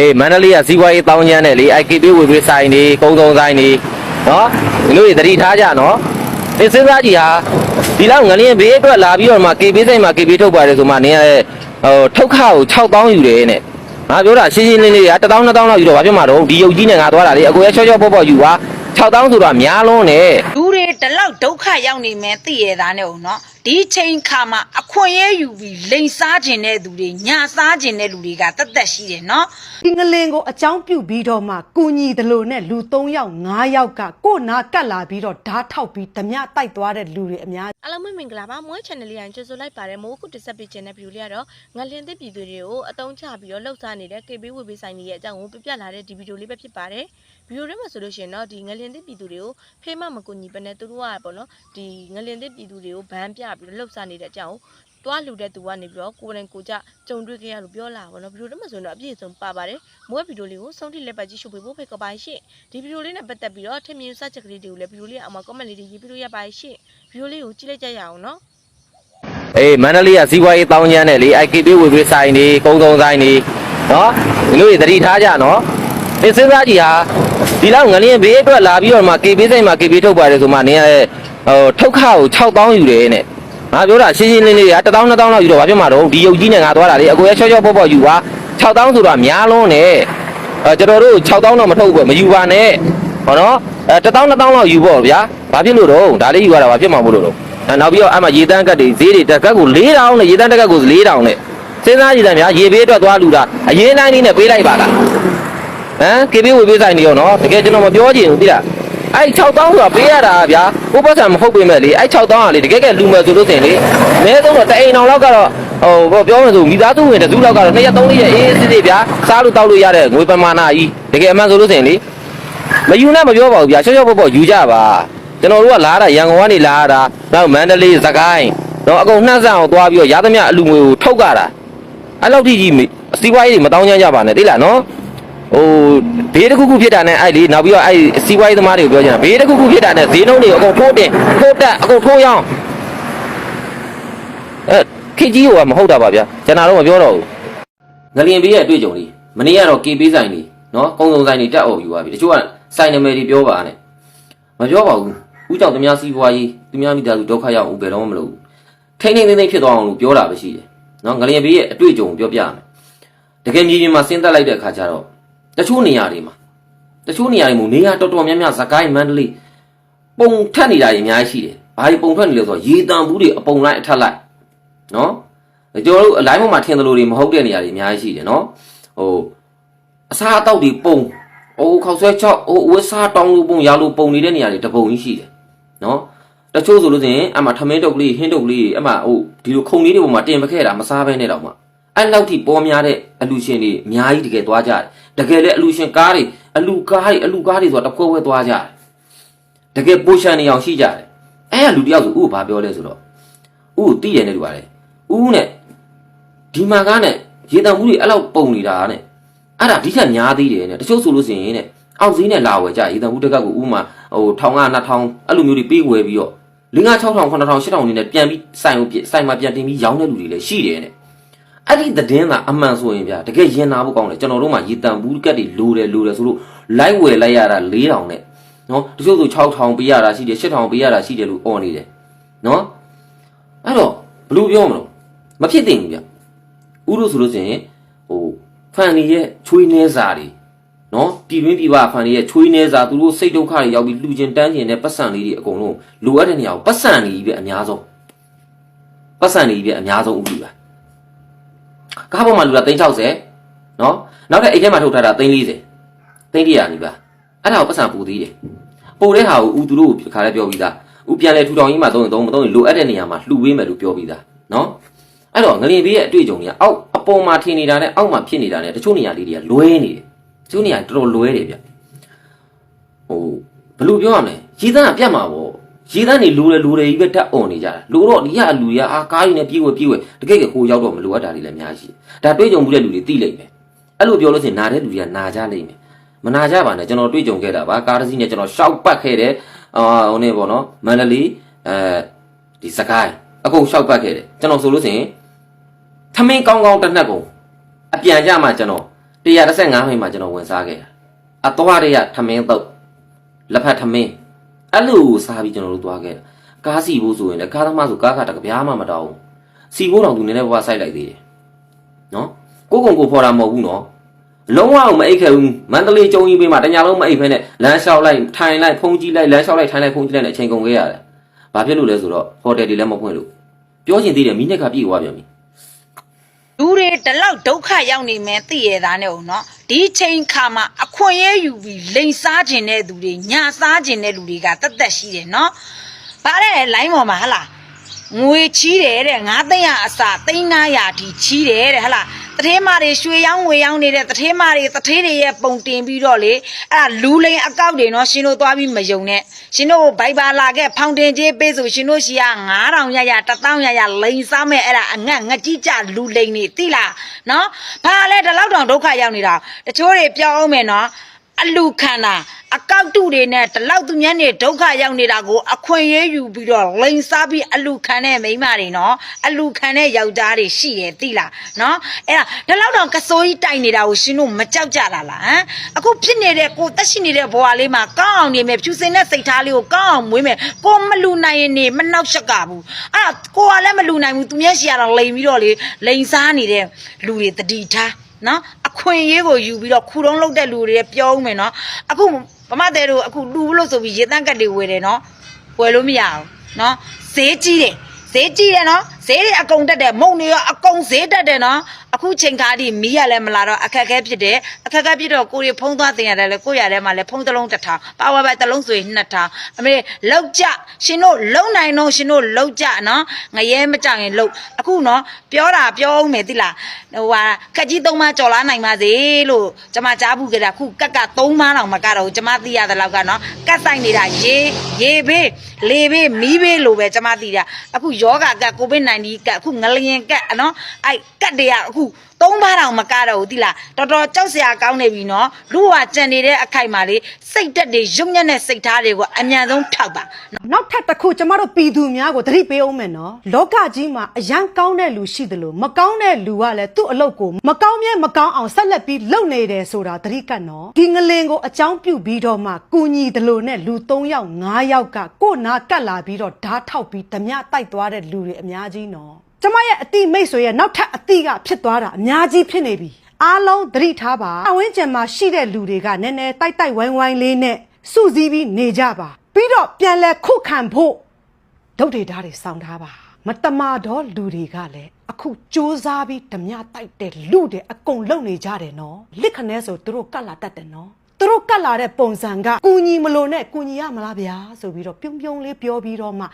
အေးမန္တလေးကစီးပွားရေးတောင်းကျမ်းနဲ့လေ IKP ဝေပေးဆိုင်နေကုန်းကုန်းဆိုင်နေနော်ဒီလိုတွေသတိထားကြနော်ဒီစဉ်းစားကြည့်ဟာဒီလောက်ငလျင်ဘေးအတွက်လာပြီးတော့မှ KB ဆိုင်မှာ KB ထုတ်ပါတယ်ဆိုမှနင်ကလည်းဟိုထုတ်ခကို6000ယူတယ်နဲ့ငါပြောတာရှင်းရှင်းလင်းလင်းက1000 2000လောက်ယူတော့ဘာဖြစ်မှာတော့ဒီယုတ်ကြီးနဲ့ငါသွားတာလေအကိုရချောချောပေါ့ပေါ့ယူပါ6000ဆိုတာများလုံးနဲ့လူတွေဒီလောက်ဒုက္ခရောက်နေမယ်သိရသားနဲ့ဦးနော်ဒီချိန်ခါမှာအခွင့်အရေးယူပြီးလိန်စားခြင်းတဲ့သူတွေညာစားခြင်းတဲ့လူတွေကတတ်သက်ရှိတယ်နော်ဒီငလင်ကိုအကြောင်းပြုပြီးတော့မှကုညီတယ်လို့နဲ့လူ3ယောက်5ယောက်ကကို့နာကတ်လာပြီးတော့ဓာတ်ထောက်ပြီးဓမြတိုက်သွားတဲ့လူတွေအများအားလုံးပဲမင်္ဂလာပါမွေး channel လေးရန်ကြိုဆိုလိုက်ပါတယ်မိုးခုတစ်ဆက်ပေးခြင်းတဲ့ဗီဒီယိုလေးကတော့ငလင်းသစ်ပြည်သူတွေကိုအတုံးချပြီးတော့လှုပ်ရှားနေတဲ့ KB ဝေပေးဆိုင်တွေရဲ့အကြောင်းကိုပြပြလာတဲ့ဒီဗီဒီယိုလေးပဲဖြစ်ပါတယ်ဗီဒီယိုထဲမှာဆိုလို့ရှိရင်တော့ဒီငလင်းသစ်ပြည်သူတွေကိုဖေးမမကူညီပနဲ့သူတို့ကပေါ့နော်ဒီငလင်းသစ်ပြည်သူတွေကိုဗန်းပြပြီးတော့လှုပ်ရှားနေတဲ့အကြောင်းကိုတွားလူတဲ့သူကနေပြီးတော့ကိုယ်တိုင်ကိုကြကြုံတွေ့ခဲ့ရလို့ပြောလာပါတော့ဗီဒီယိုထဲမှာဆိုရင်တော့အပြည့်အစုံပါပါတယ်မိုးရဲ့ဗီဒီယိုလေးကိုဆုံးထိလက်ပတ်ကြည့်ရှုပေးဖို့ဖိတ်ခေါ်ပါရှင့်ဒီဗီဒီယိုလေးနဲ့ပတ်သက်ပြီးတော့ထင်မြင်စချက်ကလေးတွေကိုလည်းဗီဒီယိုလေးအောက်မှာ comment လေးတွေရေးပြီးလို့ရပါရှင့်ဗီဒီယိုလေးကိုကြည့်လိုက်ကြရအောင်နော်အေးမန္တလေးကစီးပွားရေးတောင်းကျမ်းနဲ့လေ IKP ဝေပေးဆိုင်နေကုန်းကုန်းဆိုင်နေနော်ဒီလိုတွေသတိထားကြနော်ဒီစဉ်းစားကြည့်ဟာဒီလောက်ငလျင်ဘေးအတွက်လာပြီးတော့မှ KB ဆိုင်မှာ KB ထုတ်ပါတယ်ဆိုမှနင်ကလည်းဟိုထုတ်ခကို6000ယူတယ်နဲ့ ငါပြောတာရှင်းရှင်းလင်းလင်းက1000 2000လောက်ယူတော့ဘာဖြစ်မှာတော့ဒီယုတ်ကြီးနဲ့ငါသွားတာလေအကိုရချောချောပေါ့ပေါ့ယူပါ6000ဆိုတာများလုံးနဲ့အဲကျွန်တော်တို့6000တော့မထုတ်ဘူးမယူပါနဲ့ဟောနော်အဲ1000 2000လောက်ယူပေါ့ဗျာဘာဖြစ်လို့တော့ဒါလေးယူရတာဘာဖြစ်မှာမို့လို့တော့အဲနောက်ပြီးတော့အမှရေတန်းကတ်တွေဈေးတွေတက်ကတ်ကို4000နဲ့ရေတန်းတက်ကတ်ကို4000နဲ့စဉ်းစားကြည့်တယ်များရေဘေးအတွက်သွားလူတာအရင်တိုင်းလေးနဲ့ပေးလိုက်ပါလားဟမ်ကေဘေးဝေပေးဆိုင်နေရောနော်တကယ်ကျွန်တော်မပြောချင်ဘူးသိလား အဲ့6000ဆိုတာပေးရတာဗျာကိုပတ်စံမဟုတ်ပေမဲ့လေအဲ့6000ကလေတကယ်ကဲလူမယ်ဆိုလို့စင်လေအနည်းဆုံးတော့တအိမ်အောင်လောက်ကတော့ဟိုပြောမယ်ဆိုမိသားစုဝင်တစ်စုလောက်ကတော့2ရက်3ရက်အေးစစ်စစ်ဗျာစားလို့တောက်လို့ရတဲ့ငွေပမာဏကြီးတကယ်အမှန်ဆိုလို့စင်လေမယူနဲ့မပြောပါဘူးဗျာချောချောပေါ့ပေါ့ယူကြပါကျွန်တော်တို့ကလာတာရန်ကုန်ကနေလာတာနောက်မန္တလေးစကိုင်းတော့အကုန်နှက်ဆန်အောင်သွားပြီးတော့ရသမျှအလူငွေကိုထုတ်ကြတာအဲ့လောက်ထိကြီးအစီးပွားရေးတွေမတောင်းကြကြပါနဲ့သိလားနော် ဟိုဘေးတစ်ခုခုဖြစ်တာနဲ့အဲ့လေနောက်ပြီးတော့အဲ့စီးပွားရေးသမားတွေကိုပြောချင်တာဘေးတစ်ခုခုဖြစ်တာနဲ့ဈေးနှုန်းတွေအကုန်ထိုးတင်ထိုးတက်အကုန်ထိုးရောင်းအဲခကြီးကမဟုတ်တာပါဗျာကျွန်တော်တော့မပြောတော့ဘူးငလျင်ဘေးရဲ့အတွေ့အကြုံလေးမနေ့ကတော့ KB ဆိုင်နေနော်ကုန်းစုံဆိုင်နေတက်အောင်ယူသွားပြီတချို့ကဆိုင်နာမည်တွေပြောပါနဲ့မပြောပါဘူးဦးကြောင့်သူများစီးပွားရေးသူများမိသားစုဒုက္ခရောက်အောင်ဘယ်တော့မှမလုပ်ဘူးထိမ့်ထိမ့်သိမ့်သိမ့်ဖြစ်သွားအောင်လို့ပြောတာပဲရှိတယ်နော်ငလျင်ဘေးရဲ့အတွေ့အကြုံကိုပြောပြမယ်တကယ်မြေပြင်မှာဆင်းသက်လိုက်တဲ့အခါကျတော့ တချို့နေရာတွေမှာတချို့နေရာတွေမှာနေရာတော်တော်များများဇကိုင်းမန္တလေးပုံထက်နေတာတွေအများကြီးရှိတယ်ဘာကြီးပုံထွက်နေလဲဆိုတော့ရေတံဘူးတွေအပုံလိုက်အထက်လိုက်နော်ကျွန်တော်တို့အလိုင်းပေါ်မှာထင်သလိုတွေမဟုတ်တဲ့နေရာတွေအများကြီးရှိတယ်နော်ဟိုအစားအသောက်တွေပုံအိုးခောက်ဆွဲချောက်အိုးဝက်စားတောင်းလို့ပုံရလို့ပုံနေတဲ့နေရာတွေတပုံကြီးရှိတယ်နော်တချို့ဆိုလို့ဆိုရင်အမှထမင်းတုပ်ကလေးဟင်းတုပ်ကလေးအမှဟိုဒီလိုခုံလေးတွေပေါ်မှာတင်မခဲ့တာမစားဘဲနဲ့တော့မှအဲ့လောက်ထိပေါ်များတဲ့အလူရှင်တွေအများကြီးတကယ်သွားကြတယ် တကယ်လည်းအလူရှင်ကားတွေအလူကားတွေအလူကားတွေဆိုတာတစ်ခွဲခွဲသွားကြတယ်တကယ်ပိုရှန်နေအောင်ရှိကြတယ်အဲ့အလူတယောက်ဆိုဥဘာပြောလဲဆိုတော့ဥကိုတီးတယ်နဲ့တူပါတယ်ဥနဲ့ဒီမှာကားနဲ့ရေတံမှုတွေအဲ့လောက်ပုံနေတာနဲ့အဲ့ဒါဒီထက်များသေးတယ်နဲ့တချို့ဆိုလို့ရှိရင်တဲ့အောက်ဈေးနဲ့လာဝယ်ကြရေတံဘူးတစ်ကတ်ကိုဥမာဟို1000က2000အဲ့လိုမျိုးတွေပေးဝယ်ပြီးတော့5 6000 9000 8000နေနဲ့ပြန်ပြီးစိုင်ကိုစိုင်မှာပြန်တင်ပြီးရောင်းတဲ့လူတွေလည်းရှိတယ်တဲ့ အဲ့ဒီသတင်းကအမှန်ဆိုရင်ဗျာတကယ်ရင်နာဖို့ကောင်းတယ်ကျွန်တော်တို့မှရေတံဘူးကတ်တွေလိုတယ်လိုတယ်ဆိုလို့လိုက်ဝယ်လိုက်ရတာ4000နဲ့နော်တချို့ဆို6000ပေးရတာရှိတယ်8000ပေးရတာရှိတယ်လို့អော်နေတယ်နော်အဲ့တော့ဘယ်လိုပြောမလို့မဖြစ်သင့်ဘူးဗျဥလို့ဆိုလို့ရှိရင်ဟိုဖန်နေရဲ့ချွေးနှဲစာတွေနော်ပြည်တွင်းပြည်ပဖန်နေရဲ့ချွေးနှဲစာသူတို့စိတ်ဒုက္ခတွေရောက်ပြီးလူချင်းတန်းကျင်တဲ့ပတ်စံလေးတွေအကုန်လုံးလိုအပ်တဲ့နေရာကိုပတ်စံနေကြီးပဲအများဆုံးပတ်စံနေကြီးပဲအများဆုံးဥပဒေပါ ကားပေါ်မှာလူတာ360နော်နောက်ထပ်အိတ်ထဲမှာထုတ်ထားတာ340 300နီးပါအဲ့ဒါကိုပတ်စံပူသေးတယ်ပူတဲ့ဟာကိုဥသူတို့ကိုခါလဲပြောပြီးသားဥပြန်လဲထူထောင်ကြီးမှာသုံးရင်သုံးမသုံးရင်လိုအပ်တဲ့နေရာမှာလှူပေးမယ်လို့ပြောပြီးသားနော်အဲ့တော့ငလင်ဘေးရဲ့အတွေ့အကြုံတွေကအောက်အပေါ်မှာထင်နေတာနဲ့အောက်မှာဖြစ်နေတာနဲ့တချို့နေရာလေးတွေကလွဲနေတယ်တချို့နေရာတော်တော်လွဲတယ်ဗျဟိုဘယ်လိုပြောရမလဲရေသန်းကပြတ်မှာပေါ့ ရေသန်းနေလိုတယ်လိုတယ်ကြီးပဲတက်អွန်နေကြတာလိုတော့ဒီကအလူတွေကအာကားကြီးနဲ့ပြေးဝဲပြေးဝဲတကယ်ကကိုရောက်တော့မလိုအပ်တာတွေလည်းအများကြီးဒါတွေ့ကြုံမှုတဲ့လူတွေသိလိမ့်မယ်အဲ့လိုပြောလို့ရှိရင်နာတဲ့လူတွေကနာကြလိမ့်မယ်မနာကြပါနဲ့ကျွန်တော်တွေ့ကြုံခဲ့တာပါကားတစ်စီးနဲ့ကျွန်တော်ရှောက်ပတ်ခဲ့တယ်အာဟိုနေပေါ့နော်မန္တလေးအဲဒီစကိုင်းအကုန်ရှောက်ပတ်ခဲ့တယ်ကျွန်တော်ဆိုလို့ရှိရင်ထမင်းကောင်းကောင်းတစ်နှက်ကုန်အပြန်ကြမှာကျွန်တော်135မိနစ်မှာကျွန်တော်ဝင်စားခဲ့တာအသွားတွေကထမင်းတုပ်လက်ဖက်ထမင်း အဲ့လိုစားပြီးကျွန်တော်တို့သွားခဲ့တာကားစီဖို့ဆိုရင်လည်းကားသမားဆိုကားကတကပြားမှမတောင်းဘူးစီဖို့တောင်သူနည်းနည်းဘဝဆိုင်လိုက်သေးတယ်နော်ကိုကုံကိုဖော်တာမဟုတ်ဘူးနော်လုံးဝမအိတ်ခဲ့ဘူးမန္တလေးကျုံကြီးပေးမှာတညာလုံးမအိတ်ဖဲနဲ့လမ်းလျှောက်လိုက်ထိုင်လိုက်ဖုန်းကြည့်လိုက်လမ်းလျှောက်လိုက်ထိုင်လိုက်ဖုန်းကြည့်လိုက်နဲ့အချိန်ကုန်ခဲ့ရတယ်ဘာဖြစ်လို့လဲဆိုတော့ဟိုတယ်တွေလည်းမဖွင့်လို့ပြောချင်သေးတယ်မိနစ်ကပြည့်သွားပြန်ပြီ လူတွေဒီလောက်ဒုက္ခရောက်နေမယ်သိရသားနဲ့ဦးနော်ဒီချိန်ခါမှာအခွင့်အရေးယူပြီးလိန်စားခြင်းတဲ့သူတွေညာစားခြင်းတဲ့လူတွေကတတ်သက်ရှိတယ်နော်ဗါတဲ့လိုင်းပေါ်မှာဟလာငွေချီးတယ်တဲ့ငါးသိန်းရအစာသိန်း900အထိချီးတယ်တဲ့ဟလာ တထေးမတွေရွှေရောင်းငွေရောင်းနေတဲ့တထေးမတွေတထေးတွေရဲ့ပုံတင်ပြီးတော့လေအဲ့ဒါလူလိန်အကောက်တွေနော်ရှင်တို့သွားပြီးမယုံနဲ့ရှင်တို့ဘိုက်ဘာလာခဲ့ဖောင်တင်ကြီးပေးဆိုရှင်တို့ရှိရ9000ရရ1000ရရလိန်စားမဲ့အဲ့ဒါအငတ်ငကြီးကြလူလိန်နေသိလားနော်ဘာလဲဒီလောက်တောင်ဒုက္ခရောက်နေတာတချို့တွေပြောအောင်မယ်နော် အလူခံတာအကောက်တုတွေနဲ့ဒီလောက်သူများနေဒုက္ခရောက်နေတာကို အခွင့်အရေးယူပြီးတော့လိန်စားပြီးအလူခံတဲ့မိန်းမတွေနော်အလူခံတဲ့ယောက်ျားတွေရှိတယ်သိလားနော်အဲ့ဒါဒီလောက်တောင်ကစိုးကြီးတိုက်နေတာကိုရှင်တို့မကြောက်ကြလားလားဟမ်အခုဖြစ်နေတဲ့ကိုတက်ရှိနေတဲ့ဘဝလေးမှာကောင်းအောင်နေမယ်ဖြူစင်တဲ့စိတ်ထားလေးကိုကောင်းအောင်မွေးမယ်ကိုမလူနိုင်ရင်နေမနှောက်ရှက်ကဘူးအဲ့ဒါကိုကလည်းမလူနိုင်ဘူးသူမျက်ရှိရတော့လိန်ပြီးတော့လေလိန်စားနေတဲ့လူတွေတတိထားနော်အ ခွင့်အရေးကိုယူပြီးတော့ခူတုံးလုတ်တဲ့လူတွေပြောဦးမယ်နော်အခုဗမာတဲ့တို့အခုလူလို့ဆိုပြီးရေတန့်ကတ်တွေဝယ်တယ်နော်ဝယ်လို့မရဘူးနော်ဈေးကြီးတယ်ဈေးကြီးတယ်နော်ဈေး တွေအကုန်တက်တယ်မုံတွေရောအကုန်ဈေးတက်တယ်နော်အခုချိန်ခါဒီမီးရလဲမလာတော့အခက်အခဲဖြစ်တယ်အခက်အခဲဖြစ်တော့ကိုရီဖုံးသွားတင်ရတယ်လေကိုရထဲမှာလဲဖုံးတစ်လုံးတစ်ထောင်ပါဝါဘက်တစ်လုံးဆိုရင်နှစ်ထောင်အမေလောက်ကြရှင်တို့လုံနိုင်တော့ရှင်တို့လောက်ကြနော်ငရဲမကြရင်လောက်အခုနော်ပြောတာပြောအောင်မယ်တိလားဟိုဟာခက်ကြီးသုံးမကြော်လာနိုင်ပါစေလို့ကျမကြားဘူးကြတာခုကက်ကသုံးမတောင်မကတော့ဘူးကျမသိရတဲ့လောက်ကနော်ကက်ဆိုင်နေတာရေရေဘေးလေဘေးမီးဘေးလို့ပဲကျမသိတာအခုယောဂကက်ကိုဗစ် -19 ကက်အခုငလျင်ကက်နော်အဲ့ကက်တွေကအခုသုံးပါးတောင်မကတော့ဘူးတိလားတော်တော်ကြောက်စရာကောင်းနေပြီနော်လူကကြံနေတဲ့အခိုက်မှာလေစိတ်တက်တွေရုံညံ့တဲ့စိတ်ထားတွေကိုအမြန်ဆုံးထောက်ပါနောက်ထပ်တစ်ခုကျမတို့ပြည်သူများကိုသတိပေးအောင်မယ်နော်လောကကြီးမှာအရန်ကောင်းတဲ့လူရှိတယ်လို့မကောင်းတဲ့လူကလည်းသူ့အလုပ်ကိုမကောင်းမြဲမကောင်းအောင်ဆက်လက်ပြီးလုပ်နေတယ်ဆိုတာသတိကပ်နော်ဒီငလင်ကိုအကြောင်းပြုပြီးတော့မှကုညီတယ်လို့နဲ့လူ3ယောက်5ယောက်ကကိုယ်နာကတ်လာပြီးတော့ဓာတ်ထောက်ပြီးဓမြတိုက်သွားတဲ့လူတွေအများကြီးနော်ကျမရဲ့အတိမိတ်ဆွေရဲ့နောက်ထပ်အတိကဖြစ်သွားတာအများကြီးဖြစ်နေပြီအားလုံးသတိထားပါအဝင်းကျင်မှာရှိတဲ့လူတွေကနည်းနည်းတိုက်တိုက်ဝိုင်းဝိုင်းလေးနဲ့စုစည်းပြီးနေကြပါပြီးတော့ပြန်လဲခုခံဖို့ဒုတ်ဒေတာတွေစောင်းထားပါမတမာတော့လူတွေကလည်းအခုစူးစမ်းပြီးဓမြတိုက်တဲ့လူတွေအကုန်လုံနေကြတယ်နော်လစ်ခနဲဆိုသူတို့ကတ်လာတတ်တယ်နော်သူတို့ကတ်လာတဲ့ပုံစံကကူညီမလို့နဲ့ကူညီရမလားဗျာဆိုပြီးတော့ပြုံးပြုံးလေးပြောပြီးတော့မှ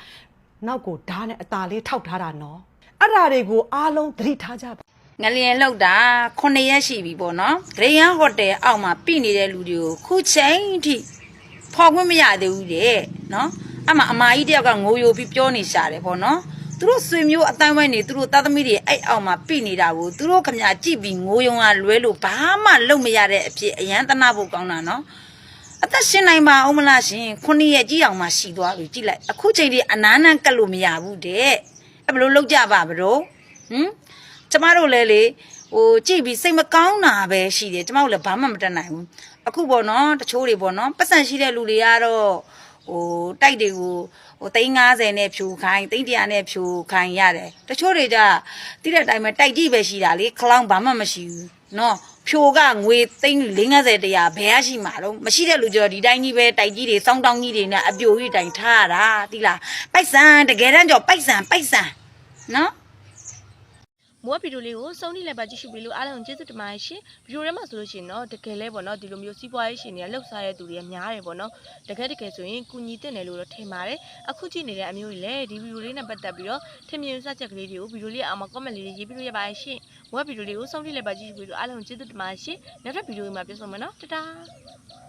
နောက်ကိုဓာတ်နဲ့အตาလေးထောက်ထားတာနော်အဲ့ဓာတွေကိုအားလုံးသတိထားကြပါငလျင်လောက်တာ9ရက်ရှိပြီပေါ့နော်ဂရေယန်ဟိုတယ်အောက်မှာပြိနေတဲ့လူတွေကိုခုချိန်ထိဖော်ခွင့်မရသေးဘူးတဲ့နော်အမအမကြီးတယောက်ကငိုယိုပြီးပြောနေရှာတယ်ပေါ့နော်သူတို့ဆွေမျိုးအတိုင်းဝိုင်းနေသူတို့သားသမီးတွေအဲ့အောက်မှာပြိနေတာကိုသူတို့ခမကြည့်ပြီးငိုယုံကလွဲလို့ဘာမှလုပ်မရတဲ့အဖြစ်အရန်တနာဖို့ကောင်းတာနော် အသက်ရှင်နိုင်ပါအောင်မလားရှင်ခုနှစ်ရက်ကြီးအောင်မှရှိသွားပြီကြည့်လိုက်အခုချိန်ဒီအနားနန်းကတ်လို့မရဘူးတဲ့အဲ့ဘယ်လိုလုပ်ကြပါဘရောဟမ်ကျမတို့လည်းလေဟိုကြည့်ပြီးစိတ်မကောင်းတာပဲရှိတယ်ကျမတို့လည်းဘာမှမတတ်နိုင်ဘူးအခုပေါ့နော်တချို့တွေပေါ့နော်ပတ်စံရှိတဲ့လူတွေကတော့ဟိုတိုက်တွေကိုဟို350နဲ့ဖြူခိုင်း300နဲ့ဖြူခိုင်းရတယ်တချို့တွေကြတိတဲ့အတိုင်းပဲတိုက်ကြည့်ပဲရှိတာလေခလောင်းဘာမှမရှိဘူး နော်ဖြိုကငွေသိန်း50တရားဘယ်ရရှိမှာတော့မရှိတဲ့လူကြတော့ဒီတိုင်းကြီးပဲတိုက်ကြီးတွေစောင်းတောင်းကြီးတွေနဲ့အပြိုကြီးတိုင်ထားရတာတိလားပိုက်ဆံတကယ်တမ်းကြောပိုက်ဆံပိုက်ဆံနော် မိုးကဗီဒီယိုလေးကိုစုံနေလည်းပါကြည့်ရှုပြီးလို့အားလုံးကျေးဇူးတင်ပါတယ်ရှင်ဗီဒီယိုထဲမှာဆိုလို့ရှိရင်တော့တကယ်လဲပေါ့နော်ဒီလိုမျိုးစီးပွားရေးရှင်တွေကလှုပ်ရှားတဲ့သူတွေကများတယ်ပေါ့နော်တကယ်တကယ်ဆိုရင်ကုညီတင်တယ်လို့တော့ထင်ပါတယ်အခုကြည့်နေတဲ့အမျိုးကြီးလည်းဒီဗီဒီယိုလေးနဲ့ပတ်သက်ပြီးတော့ထင်မြင်စချက်ကလေးတွေကိုဗီဒီယိုလေးအောက်မှာ comment လေးတွေရေးပြီးလို့ရပါတယ်ရှင်မိုးကဗီဒီယိုလေးကိုစုံနေလည်းပါကြည့်ရှုပြီးလို့အားလုံးကျေးဇူးတင်ပါတယ်ရှင်နောက်ထပ်ဗီဒီယိုမှာပြန်ဆုံမယ်နော်တတား